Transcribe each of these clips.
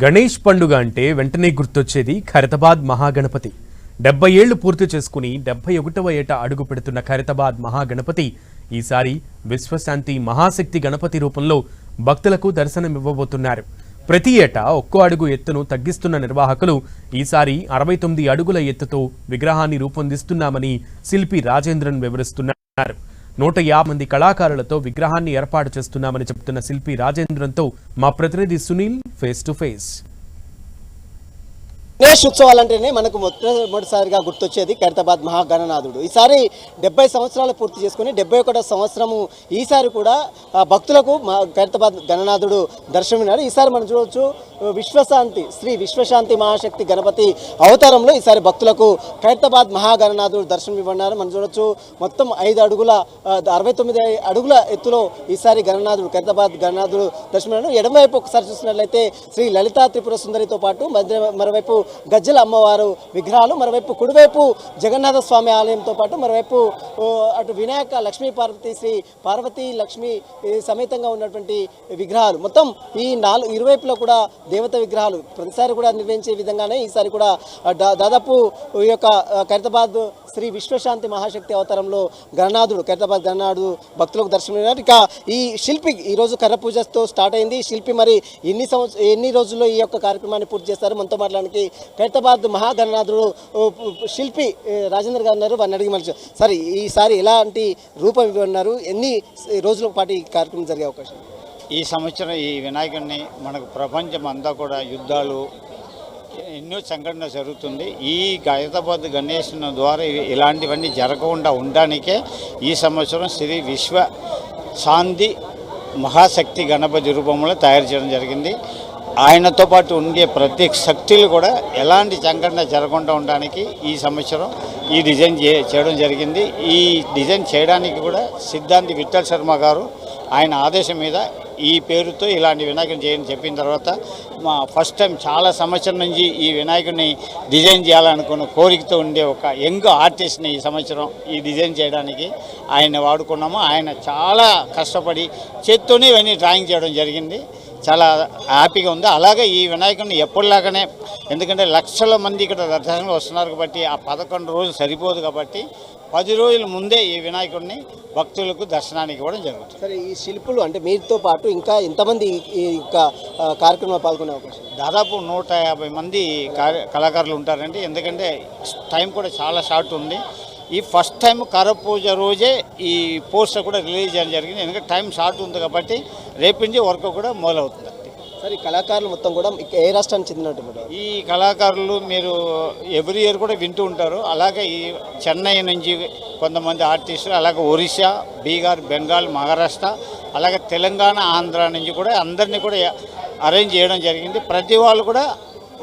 గణేష్ పండుగ అంటే వెంటనే గుర్తొచ్చేది ఖైరతాబాద్ మహాగణపతి. డెబ్బై ఏళ్ళు పూర్తి చేసుకుని డెబ్బై ఒకటవ ఏట అడుగు పెడుతున్న ఖైరతాబాద్ మహాగణపతి ఈసారి విశ్వశాంతి మహాశక్తి గణపతి రూపంలో భక్తులకు దర్శనమివ్వబోతున్నారు. ప్రతి ఏటా ఒక్కో అడుగు ఎత్తును తగ్గిస్తున్న నిర్వాహకులు ఈసారి అరవై తొమ్మిది అడుగుల ఎత్తుతో విగ్రహాన్ని రూపొందిస్తున్నామని శిల్పి రాజేంద్రన్ వివరిస్తున్నారు. నూట యాభై మంది కళాకారులతో విగ్రహాన్ని ఏర్పాటు చేస్తున్నామని చెబుతున్న శిల్పి రాజేంద్రంతో మా ప్రతినిధి Sunil face to face Ganesh ఉత్సవాలంటేనే మనకు మొట్టమొదటిసారిగా గుర్తొచ్చేది ఖైరతాబాద్ మహాగణనాథుడు. ఈసారి డెబ్బై సంవత్సరాలు పూర్తి చేసుకుని డెబ్బై ఒకటో సంవత్సరము ఈసారి కూడా భక్తులకు మా ఖైరతాబాద్ గణనాథుడు దర్శనమినాడు. ఈసారి మనం చూడవచ్చు విశ్వశాంతి శ్రీ విశ్వశాంతి మహాశక్తి గణపతి అవతారంలో ఈసారి భక్తులకు ఖైరతాబాద్ మహాగణనాథుడు దర్శనం ఇవ్వన్నారు మనం చూడవచ్చు మొత్తం ఐదు అడుగుల అరవై తొమ్మిది అడుగుల ఎత్తులో ఈసారి గణనాథుడు ఖైరతాబాద్ గణనాథుడు దర్శనం ఎడమవైపు ఒకసారి చూసినట్లయితే శ్రీ లలితా త్రిపుర సుందరితో పాటు మధ్య మరోవైపు గజ్జల అమ్మవారు విగ్రహాలు. మరోవైపు కుడివైపు జగన్నాథ స్వామి ఆలయంతో పాటు మరోవైపు అటు వినాయక లక్ష్మీ పార్వతి శ్రీ పార్వతీ లక్ష్మి సమేతంగా ఉన్నటువంటి విగ్రహాలు. మొత్తం ఈ నాలుగు ఇరువైపులో కూడా దేవత విగ్రహాలు. ప్రతిసారి కూడా నిర్వహించే విధంగానే ఈసారి కూడా దా- దాదాపు ఈ యొక్క ఆ, ఖైరతాబాద్ శ్రీ విశ్వశాంతి మహాశక్తి అవతారంలో గణనాథుడు ఖైరతాబాద్ గణనాథుడు భక్తులకు దర్శనం ఇక ఈ శిల్పి ఈ రోజు కర్ర పూజతో స్టార్ట్ అయింది. శిల్పి మరి ఎన్ని సంవత్సరం ఎన్ని రోజుల్లో ఈ యొక్క కార్యక్రమాన్ని పూర్తి చేస్తారు? మనతో మాట్లాడడానికి ఖైరతాబాద్ మహాగణనాథుడు శిల్పి రాజేంద్ర గారు ఉన్నారు. వారిని అడిగి మనిషి సరే ఈసారి ఎలాంటి రూపం ఇవ్వన్నారు ఎన్ని రోజుల పాటు ఈ కార్యక్రమం జరిగే అవకాశం? ఈ సంవత్సరం ఈ వినాయకుడిని మనకు ప్రపంచం అంతా కూడా యుద్ధాలు ఎన్నో సంఘటన జరుగుతుంది. ఈ హైదరాబాద్ గణేష్ ద్వారా ఇలాంటివన్నీ జరగకుండా ఉండడానికే ఈ సంవత్సరం శ్రీ విశ్వ శాంతి మహాశక్తి గణపతి రూపంలో తయారు చేయడం జరిగింది. ఆయనతో పాటు ఉండే ప్రతి శక్తులు కూడా ఎలాంటి సంఘటన జరగకుండా ఉండడానికి ఈ సంవత్సరం ఈ డిజైన్ చే- చేయడం జరిగింది. ఈ డిజైన్ చేయడానికి కూడా సిద్ధాంతి విఠల్ శర్మ గారు ఆయన ఆదేశం మీద ఈ పేరుతో ఇలాంటి వినాయకుని చేయని చెప్పిన తర్వాత మా ఫస్ట్ టైం చాలా సంవత్సరం నుంచి ఈ వినాయకుడిని డిజైన్ చేయాలనుకున్న కోరికతో ఉండే ఒక యంగ్ ఆర్టిస్ట్ని ఈ సంవత్సరం ఈ డిజైన్ చేయడానికి ఆయన వాడుకున్నాము. ఆయన చాలా కష్టపడి చేత్తోనే ఇవన్నీ డ్రాయింగ్ చేయడం జరిగింది. చాలా హ్యాపీగా ఉంది. అలాగే ఈ వినాయకుడిని ఎప్పటిలాగానే ఎందుకంటే లక్షల మంది ఇక్కడ దర్శనంలో వస్తున్నారు కాబట్టి ఆ పదకొండు రోజులు సరిపోదు కాబట్టి పది రోజుల ముందే ఈ వినాయకుడిని భక్తులకు దర్శనానికి ఇవ్వడం జరుగుతుంది. సరే ఈ శిల్పులు అంటే మీతో పాటు ఇంకా ఎంతమంది యొక్క కార్యక్రమంలో పాల్గొనే అవకాశం దాదాపు నూట యాభై మంది కార్య- కళాకారులు ఉంటారండి. ఎందుకంటే టైం కూడా చాలా షార్ట్ ఉంది. ఈ ఫస్ట్ టైం కర పూజ రోజే ఈ పోస్టర్ కూడా రిలీజ్ చేయడం జరిగింది. ఎందుకంటే టైం షార్ట్ ఉంది కాబట్టి రేపు నుంచి వర్క్ కూడా మొదలవుతుంది. సరే ఈ కళాకారులు మొత్తం కూడా ఏ రాష్ట్రానికి చెందినట్టు ఈ కళాకారులు మీరు ఎవ్రీ ఇయర్ కూడా వింటూ ఉంటారు. అలాగే ఈ చెన్నై నుంచి కొంతమంది ఆర్టిస్టులు అలాగే ఒరిస్సా బీహార్ బెంగాల్ మహారాష్ట్ర అలాగే తెలంగాణ ఆంధ్ర నుంచి కూడా అందరినీ కూడా అరేంజ్ చేయడం జరిగింది. ప్రతి వాళ్ళు కూడా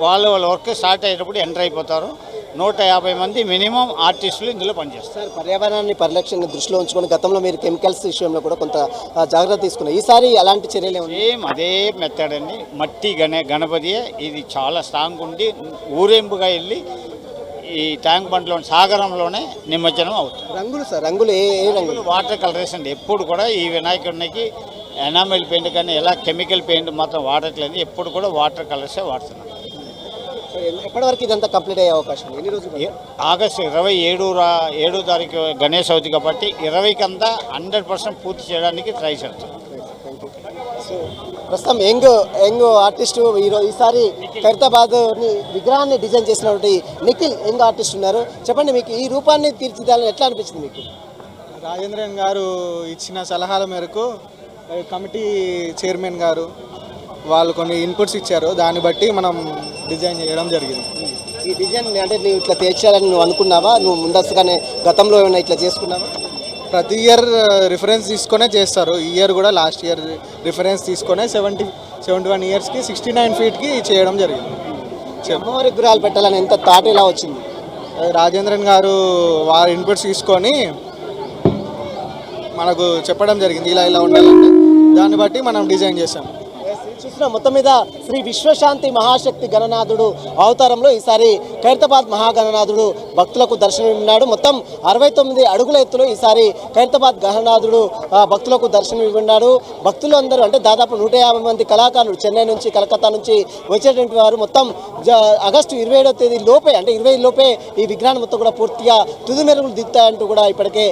వాళ్ళ వాళ్ళ వర్క్ స్టార్ట్ అయ్యేటప్పుడు ఎంటర్ అయిపోతారు. నూట యాభై మంది మినిమం ఆర్టిస్టులు ఇందులో పనిచేస్తారు. సార్ పర్యావరణాన్ని పరిరక్షణ దృష్టిలో ఉంచుకొని గతంలో మీరు కెమికల్స్ విషయంలో కూడా కొంత జాగ్రత్త తీసుకున్నారు. ఈసారి అలాంటి చర్యలు సేమ్ అదే మెథడ్ అండి. మట్టి గణే గణపతియే. ఇది చాలా స్ట్రాంగ్ ఉండి ఊరేంపుగా వెళ్ళి ఈ ట్యాంక్ బండ్లో సాగరంలోనే నిమజ్జనం అవుతుంది. రంగులు సార్ రంగులు ఏ ఏ రంగులు? వాటర్ కలర్స్ అండి. ఎప్పుడు కూడా ఈ వినాయకుడికి ఎనామిల్ పెయింట్ కానీ ఎలా కెమికల్ పెయింట్ మాత్రం వాడట్లేదు. ఎప్పుడు కూడా వాటర్ కలర్సే వాడుతున్నాం సార్, ఎప్పటి వరకు ఇదంతా కంప్లీట్ అయ్యే అవకాశం ఉంది? ఎన్ని రోజులు ఆగస్టు ఇరవై ఏడు రా ఏడో తారీఖు గణేష్ అవుతుంది కాబట్టి ఇరవైకంతా హండ్రెడ్ పర్సెంట్ పూర్తి చేయడానికి ట్రై చేస్తాం. సో ప్రస్తుతం యంగ్ యంగ్ ఆర్టిస్ట్ ఈరో ఈసారి ఖైరతాబాద్ విగ్రహాన్ని డిజైన్ చేసినటువంటి నిఖిల్ యంగ్ ఆర్టిస్ట్ ఉన్నారు. చెప్పండి మీకు ఈ రూపాన్ని తీర్చిదిద్దాలని ఎట్లా అనిపించింది మీకు? రాజేంద్రన్ గారు ఇచ్చిన సలహాల మేరకు కమిటీ చైర్మన్ గారు వాళ్ళు కొన్ని ఇన్పుట్స్ ఇచ్చారు. దాన్ని బట్టి మనం డిజైన్ చేయడం జరిగింది. ఈ డిజైన్ అంటే నువ్వు ఇట్లా తీర్చాలని నువ్వు అనుకున్నావా? నువ్వు ముందస్తుగానే గతంలో ఏమైనా ఇట్లా చేసుకున్నావా? ప్రతి ఇయర్ రిఫరెన్స్ తీసుకొనే చేస్తారు. ఈ ఇయర్ కూడా లాస్ట్ ఇయర్ రిఫరెన్స్ తీసుకొనే సెవెంటీ సెవెంటీ వన్ ఇయర్స్కి సిక్స్టీ నైన్ ఫీట్కి చేయడం జరిగింది. ఈ అమ్మవారి విగ్రహాలు పెట్టాలని ఎంత థాట్ ఎలా వచ్చింది? రాజేంద్రన్ గారు వారి ఇన్పుట్స్ తీసుకొని మనకు చెప్పడం జరిగింది. ఇలా ఇలా ఉండాలంటే దాన్ని బట్టి మనం డిజైన్ చేసాం చూసిన మొత్తం మీద శ్రీ విశ్వశాంతి మహాశక్తి గణనాథుడు అవతారంలో ఈసారి ఖైరతాబాద్ మహాగణనాథుడు భక్తులకు దర్శనమిన్నాడు మొత్తం అరవై తొమ్మిది అడుగుల ఎత్తులో ఈసారి ఖైరతాబాద్ గణనాథుడు భక్తులకు దర్శనం ఇవ్వన్నాడు భక్తులు అందరూ అంటే దాదాపు నూట మంది కళాకారులు చెన్నై నుంచి కలకత్తా నుంచి వచ్చేటువంటి వారు. మొత్తం ఆగస్టు ఇరవై ఏడవ తేదీ లోపే అంటే ఇరవై లోపే ఈ విగ్రహాన్ని మొత్తం కూడా పూర్తిగా తుది మెరుగులు దిద్దాయంటూ కూడా ఇప్పటికే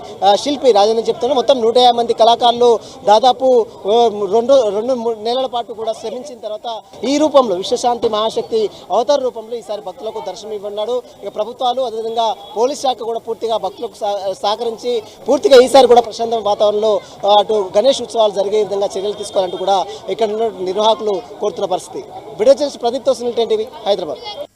శిల్పి రాజేంద్ర చెప్తున్నారు. మొత్తం నూట యాభై మంది కళాకారులు దాదాపు రెండు రెండు మూడు నెలల పాటు కూడా శ్రమించిన తర్వాత ఈ రూపంలో విశ్వశాంతి మహాశక్తి అవతార రూపంలో ఈసారి భక్తులకు దర్శనం ఇవ్వన్నాడు ఇక ప్రభుత్వాలు అదేవిధంగా పోలీస్ శాఖ కూడా పూర్తిగా భక్తులకు సహకరించి పూర్తిగా ఈసారి కూడా ప్రశాంత వాతావరణంలో అటు గణేష్ ఉత్సవాలు జరిగే విధంగా చర్యలు తీసుకోవాలంటూ కూడా ఇక్కడ ఉన్న నిర్వాహకులు కోరుతున్న పరిస్థితి. విడుదల చేసి ప్రదీప్తో సునీల్ హైదరాబాద్.